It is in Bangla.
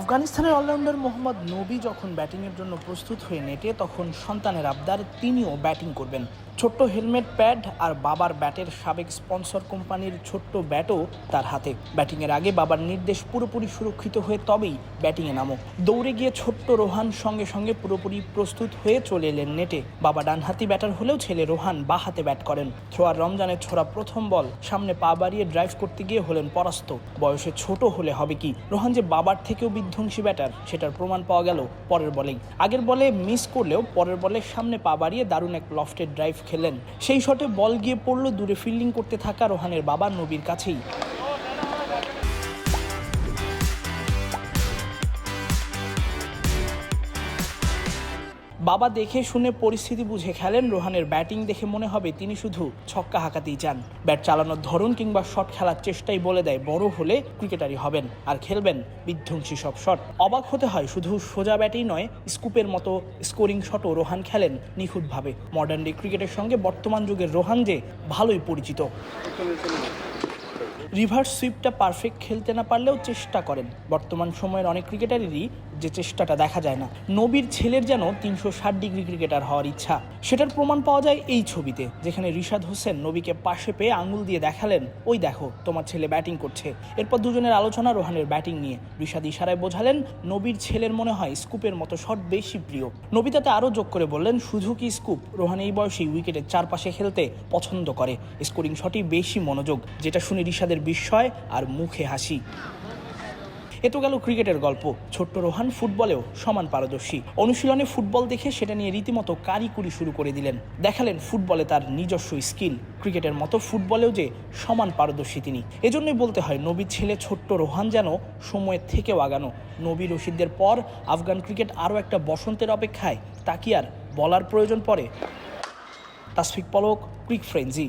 আফগানিস্তানের অলরাউন্ডার মোহাম্মদ নবী যখন ব্যাটিংয়ের জন্য প্রস্তুত হয়ে নেটে, তখন সন্তানের আবদার তিনিও ব্যাটিং করবেন। ছোট্ট হেলমেট, প্যাড আর বাবার ব্যাটের সাবেক স্পন্সর কোম্পানির ছোট্ট ব্যাটও তার হাতে। ব্যাটিংয়ের আগে বাবার নির্দেশ পুরোপুরি সুরক্ষিত হয়ে তবেই ব্যাটিংয়ে নামো। দৌড়ে গিয়ে ছোট্ট রোহান সঙ্গে সঙ্গে পুরোপুরি প্রস্তুত হয়ে চলে এলেন নেটে। বাবা ডানহাতি ব্যাটার হলেও ছেলে রোহান বা হাতে ব্যাট করেন। থ্রোয়ার রমজানের ছোড়া প্রথম বল, সামনে পা বাড়িয়ে ড্রাইভ করতে গিয়ে হলেন পরাস্ত। বয়সে ছোট হলে হবে কি? রোহান যে বাবার থেকেও বিধ্বংসী ব্যাটার, সেটার প্রমাণ পাওয়া গেল পরের বলেই। আগের বলে মিস করলেও পরের বলে সামনে পা বাড়িয়ে দারুণ এক লফটের ড্রাইভ খেলেন সেই শটে বল গিয়ে পড়ল দূরে ফিল্ডিং করতে থাকা রোহানের বাবা নবীর কাছেই। বাবা দেখে শুনে পরিস্থিতি বুঝে খেলেন রোহানের ব্যাটিং দেখে মনে হবে তিনি শুধু ছক্কা হাঁকাতেই চান। ব্যাট চালানোর ধরন কিংবা শট খেলার চেষ্টাই বলে দেয়, বড় হলে ক্রিকেটারই হবেন আর খেলবেন বিধ্বংসী সব শট। অবাক হতে হয়, শুধু সোজা ব্যাটেই নয়, স্কুপের মতো স্কোরিং শটও রোহান খেলেন নিখুঁতভাবে। মডার্ন ডে ক্রিকেটের সঙ্গে বর্তমান যুগের রোহান যে ভালোই পরিচিত। রিভার্স সুইপটা পারফেক্ট খেলতে না পারলেও চেষ্টা করেন। বর্তমান সময়ের অনেক ক্রিকেটারেরই যে চেষ্টাটা দেখা যায় না। নবীর ছেলের যেন তিনশো ষাট ডিগ্রি ক্রিকেটার হওয়ার ইচ্ছা, সেটার প্রমাণ পাওয়া যায় এই ছবিতে, যেখানে রিশাদ হোসেন নবীকে পাশে পেয়ে আঙুল দিয়ে দেখালেন, ওই দেখো, তোমার ছেলে ব্যাটিং করছে। এরপর দুজনের আলোচনা রোহানের ব্যাটিং নিয়ে। রিশাদ ইশারায় বোঝালেন, নবীর ছেলের মনে হয় স্কুপের মতো শট বেশি প্রিয়। নবী তাতে আরও যোগ করে বললেন, শুধু কি স্কুপ? রোহান এই বয়সেই উইকেটের চারপাশে খেলতে পছন্দ করে। স্কোরিং শটই বেশি মনোযোগ, যেটা শুনে রিশাদের বিস্ময় আর মুখে হাসি। এ তো গেল ক্রিকেটের গল্প। ছোট্ট রোহান ফুটবলেও সমান পারদর্শী। অনুশীলনে ফুটবল দেখে সেটা নিয়ে রীতিমতো কারিকুরি শুরু করে দিলেন। দেখালেন ফুটবলে তার নিজস্ব স্কিল। ক্রিকেটের মতো ফুটবলেও যে সমান পারদর্শী তিনি। এজন্যই বলতে হয়, নবীর ছেলে ছোট্ট রোহান যেন সময়ের থেকেও আগানো। নবী রশিদদের পর আফগান ক্রিকেট আরও একটা বসন্তের অপেক্ষায়। তা কি আর বলার প্রয়োজন পড়ে? তাসফিক পলক, ক্রিক ফ্রেঞ্জি